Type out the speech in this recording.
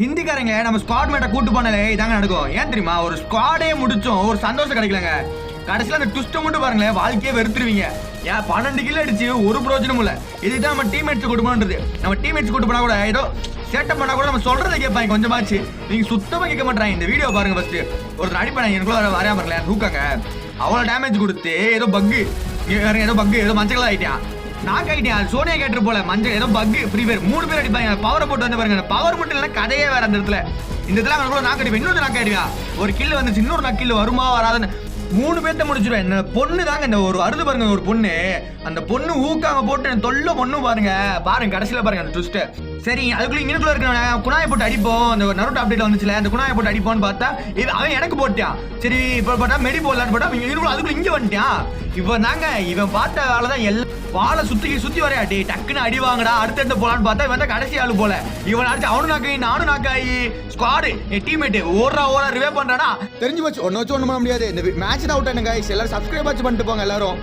ஹிந்திக்காரங்க நம்ம ஸ்குவாட் மேட்டை கூட்டு போனாலே இதாங்க நடக்கும். ஏன் தெரியுமா? ஒரு ஸ்குவாடே முடிச்சோம் ஒரு சந்தோஷம் கிடைக்கலங்க. கடைசியில் அந்த ட்விஸ்ட்டை மட்டும் பாருங்களேன் வாழ்க்கையே வெறுத்துருவீங்க. ஏன் பன்னெண்டு கிலோ அடிச்சு ஒரு பிரோஜனமும் இல்லை. இதுதான் நம்ம டீம்மேட்ஸ் கூட்டு போனது நம்ம டீம்மேட்ஸ் கூட்டு போனா கூட ஏதோ சேட்டப் பண்ணால் கூட நம்ம சொல்கிறத கேட்பாங்க கொஞ்சமாச்சு. நீங்கள் சுத்தமாக கேட்க மாட்டாங்க இந்த வீடியோ பாருங்க ஃபஸ்ட்டு ஒரு அடிப்பேன் எனக்குள்ள வர வரையா பாருங்களேன் தூக்காங்க அவ்வளோ டேமேஜ் கொடுத்து ஏதோ பக்கு ஏதோ பக்கு ஏதோ மஞ்சள் ஆயிட்டான் நான் ஆயிட்டேன் சோனியா கேட்டு போல. மஞ்சள் ஏதோ பக் ஃப்ரீ ஃபயர் மூணு பேர் அடிப்பாங்க. பவரை போட்டு வந்து பாருங்க. பவர் மட்டும் இல்லை கதையே வேற அந்த இடத்துல. இந்த இடத்துல கூட நாக்கு அடிப்பேன். இன்னொரு நாக்கு அடிப்பா. ஒரு கில்லு வந்துச்சு. இன்னொரு நாக்கு கில்லு வருமா வராதுன்னு. மூணு பேர்த்த முடிச்சிருவேன் என்ன பொண்ணு தாங்க இந்த ஒரு வருது பாருங்க ஒரு பொண்ணு. அந்த பொண்ணு ஊக்காங்க போட்டு எனக்கு தொல்லை பொண்ணு பாருங்க. பாருங்க கடைசியில பாருங்க அந்த ட்விஸ்ட் சரி அதுக்குள்ள இங்கனுக்குள்ள இருக்க குணாயை போட்டு அடிப்போம். அந்த நருட்டு அப்டேட் வந்துச்சுல அந்த குணாயை போட்டு அடிப்போம்னு பார்த்தா இது அவன் எனக்கு போட்டான். சரி இப்போ பார்த்தா மெடி போடலான்னு போட்டா இவங்க அதுக்குள்ள இங்கே வந்துட்டான். இவன் தாங்க இவன் பார்த்த வேலை தான் எல்லாம் வாழை சுத்தி சுத்தி வரையாட்டி டக்குன்னு அடி வாங்கடா அடுத்த போலான்னு பார்த்தா இவன் கடைசி ஆளு போல. இவன் அடிச்சு அவனு நாக்காயி நானும் நாக்காயி ஸ்குவாடு என் டீம்மேட் ஓடுறா ஓடுறா ரிவே பண்றானா? தெரிஞ்சு போச்சு ஒன்று வச்சு ஒன்றும் பண்ண முடியாது. இந்த மேட்ச் அவுட் ஆனுங்க எல்லாரும் சப்ஸ்கிரைப் ஆச்சு பண்ணிட்டு போங்க எல்லாரும்.